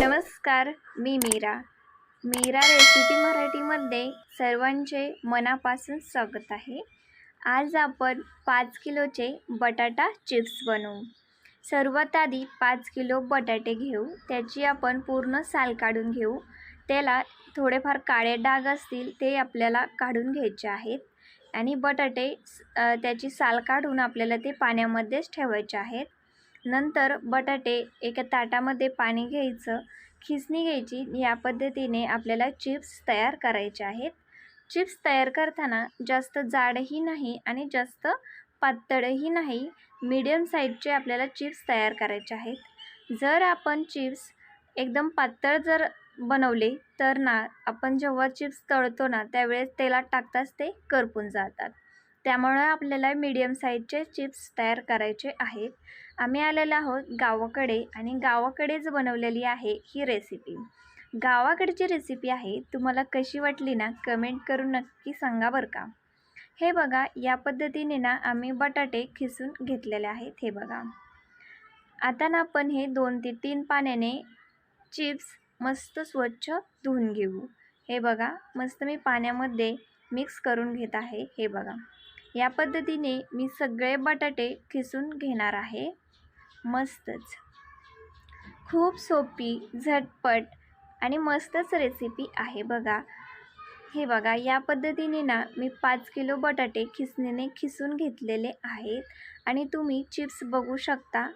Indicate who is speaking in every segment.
Speaker 1: नमस्कार मी मीरा. मीरा रेसिपी मराठीमध्ये सर्वांचे मनापासून स्वागत आहे. आज आपण पाच किलोचे बटाटा चिप्स बनवू. सर्वात आधी पाच किलो बटाटे घेऊ. त्याची आपण पूर्ण साल काढून घेऊ. त्याला थोडेफार काळे डाग असतील ते आपल्याला काढून घ्यायचे आहेत. आणि बटाटे स- त्याची साल काढून आपल्याला ते पाण्यामध्येच ठेवायचे आहेत. नंतर बटाटे एका ताटामध्ये पाणी घ्यायचं. खिसणी घ्यायची. या पद्धतीने आपल्याला चिप्स तयार करायचे आहेत. चिप्स तयार करताना जास्त जाडही नाही आणि जास्त पातळही नाही. मीडियम साईजचे आपल्याला चिप्स तयार करायचे आहेत. जर आपण चिप्स एकदम पातळ जर बनवले तर ना आपण जेव्हा चिप्स तळतो ना त्यावेळेस तेलात टाकताच ते करपून जातात. त्यामुळे आपल्याला मीडियम साईजचे चिप्स तयार करायचे आहेत. आम्ही आलेलो आहोत गावाकडे आणि गावाकडेच बनवलेली आहे ही रेसिपी गावाकडची रेसिपी आहे तुम्हाला कशी वाटली ना कमेंट करून नक्की सांगा बरं का. हे बघा या पद्धतीने ना आम्ही बटाटे खिसून घेतलेले आहेत हे बघा. आता ना आपण हे दोन ते तीन पाण्याने चिप्स मस्त स्वच्छ धुवून घेऊ. हे बघा मस्त मी पाण्यामध्ये मिक्स करून घेत आहे हे बघा. या पद्धतीने मी सगळे बटाटे खिसून घेणार आहे. मस्तच. खूप सोपी झटपट आणि मस्तच रेसिपी आहे बघा. हे बघा या पद्धतीने ना मी पाच किलो बटाटे खिसणीने खिसून घेतलेले आहेत आणि तुम्ही चिप्स बघू शकता.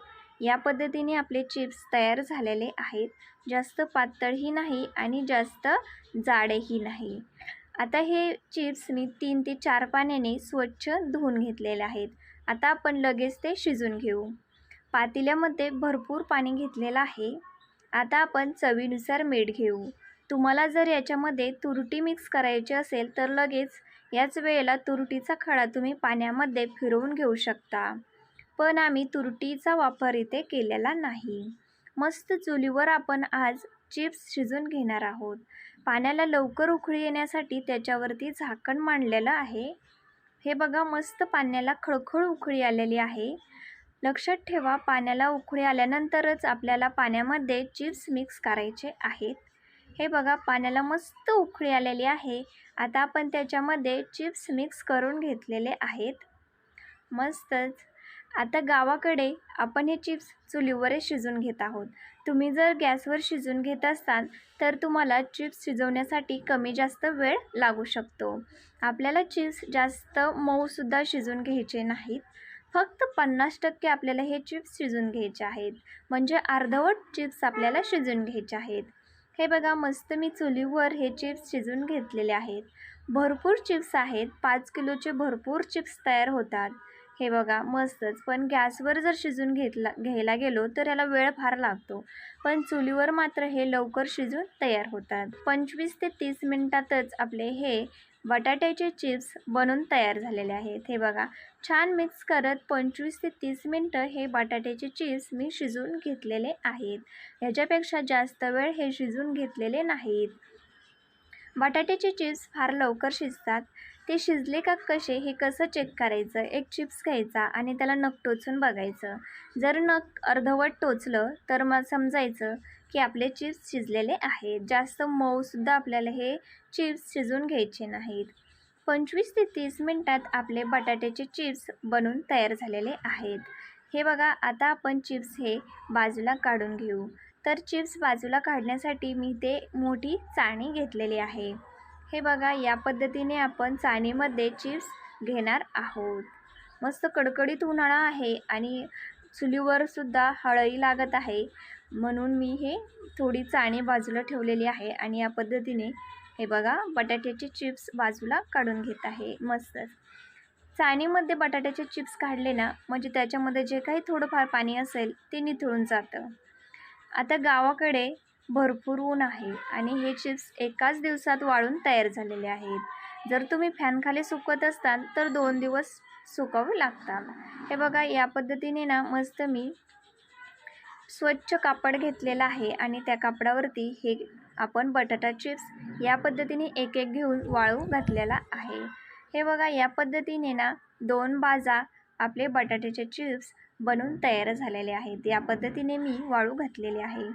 Speaker 1: या पद्धतीने आपले चिप्स तयार झालेले आहेत. जास्त पातळही नाही आणि जास्त जाडेही नाही. आता हे चिप्स मी तीन ते चार पाण्याने स्वच्छ धुवून घेतलेले आहेत. आता आपण लगेच ते शिजून घेऊ. पातेल्यामध्ये भरपूर पाणी घेतलेलं आहे. आता आपण चवीनुसार मीठ घेऊ. तुम्हाला जर याच्यामध्ये तुरटी मिक्स करायची असेल तर लगेच याच वेळेला तुरटीचा खडा तुम्ही पाण्यामध्ये फिरवून घेऊ शकता. पण आम्ही तुरटीचा वापर इथे केलेला नाही. मस्त चुलीवर आपण आज चिप्स शिजून घेणार आहोत. पाण्याला लवकर उकळी येण्यासाठी त्याच्यावरती झाकण मांडलेलं आहे. हे बघा मस्त पाण्याला खळखळ उकळी आलेली आहे. लक्षात ठेवा पाण्याला उकळी आल्यानंतरच आपल्याला पाण्यामध्ये चिप्स मिक्स करायचे आहेत. हे बघा पाण्याला मस्त उकळी आलेली आहे. आता आपण त्याच्यामध्ये चिप्स मिक्स करून घेतलेले आहेत. मस्तच. आता गावाकडे आपण हे चिप्स चुलीवरच शिजून घेत आहोत. तुम्ही जर गॅसवर शिजून घेत असाल तर तुम्हाला चिप्स शिजवण्यासाठी कमी जास्त वेळ लागू शकतो. आपल्याला चिप्स जास्त मऊसुद्धा शिजून घ्यायचे नाहीत. फक्त पन्नास टक्के आपल्याला हे चिप्स शिजून घ्यायचे आहेत. म्हणजे अर्धवट चिप्स आपल्याला शिजून घ्यायचे आहेत. हे बघा मस्त मी चुलीवर हे चिप्स शिजून घेतलेले आहेत. भरपूर चिप्स आहेत. पाच किलोचे भरपूर चिप्स तयार होतात. हे बघा मस्तच. पण गॅसवर जर शिजून घेतला घ्यायला गेलो तर याला वेळ फार लागतो. पण चुलीवर मात्र हे लवकर शिजून तयार होतात. पंचवीस ते तीस मिनटातच आपले हे बटाट्याचे चिप्स बनून तयार झालेले आहेत. हे बघा छान मिक्स करत पंचवीस ते तीस मिनटं हे बटाट्याचे चिप्स मी शिजवून घेतलेले आहेत. ह्याच्यापेक्षा जास्त वेळ हे शिजून घेतलेले नाहीत. बटाट्याचे चिप्स फार लवकर शिजतात. ते शिजले का कसे हे कसं चेक करायचं? एक चिप्स घ्यायचा आणि त्याला नख टोचून बघायचं. जर नख अर्धवट टोचलं तर मग समजायचं की आपले चिप्स शिजलेले आहेत. जास्त मऊसुद्धा आपल्याला हे चिप्स शिजून घ्यायचे नाहीत. पंचवीस ते तीस मिनटात आपले बटाट्याचे चिप्स बनून तयार झालेले आहेत. हे बघा आता आपण चिप्स हे बाजूला काढून घेऊ. तर चिप्स बाजूला काढण्यासाठी मी ते मोठी चाळणी घेतलेली आहे. हे बघा या पद्धतीने आपण चाळणीमध्ये चिप्स घेणार आहोत. मस्त कडकडीत उन्हाळा आहे आणि चुलीवरसुद्धा हळई लागत आहे. म्हणून मी हे थोडी चाळणी बाजूला ठेवलेली आहे आणि या पद्धतीने हे बघा बटाट्याचे चिप्स बाजूला काढून घेत आहे. मस्त. चाळणीमध्ये बटाट्याचे चिप्स काढले ना म्हणजे त्याच्यामध्ये जे काही थोडंफार पाणी असेल ते निथळून जातं. आता गावाकडे भरपूर ऊन आहे आणि हे चिप्स एकाच दिवसात वाळून तयार झालेले आहेत. जर तुम्ही फॅनखाली सुकवत असताल तर दोन दिवस सुकावे लागतात. हे बघा या पद्धतीने ना मस्त मी स्वच्छ कापड घेतलेलं आहे आणि त्या कापडावरती हे आपण बटाटा चिप्स या पद्धतीने एक एक घेऊन वाळू घातलेला आहे. हे बघा या पद्धतीने ना दोन बाजा आपले बटाट्याचे चिप्स बनून तयार झालेले आहेत. या पद्धतीने मी वाळू घातलेले आहे.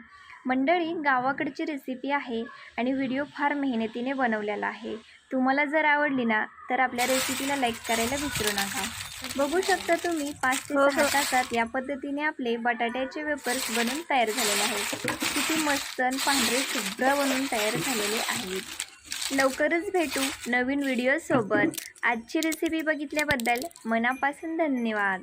Speaker 1: मंडळी गावाकडची रेसिपी आहे आणि व्हिडिओ फार मेहनतीने बनवलेला आहे. तुम्हाला जर आवडली ना तर आपल्या रेसिपीला लाईक करायला विसरू नका. बघू शकता तुम्ही पाच ते
Speaker 2: हो,
Speaker 1: सहा
Speaker 2: हो.
Speaker 1: तासात या पद्धतीने आपले बटाट्याचे वेपर्स बनून तयार झालेले आहेत. किती मस्त आणि पांढरे शुभ्र बनून तयार झालेले आहेत. लवकरच भेटू नवीन व्हिडिओसोबत आजची रेसिपी बघितल्याबद्दल मनापासून धन्यवाद.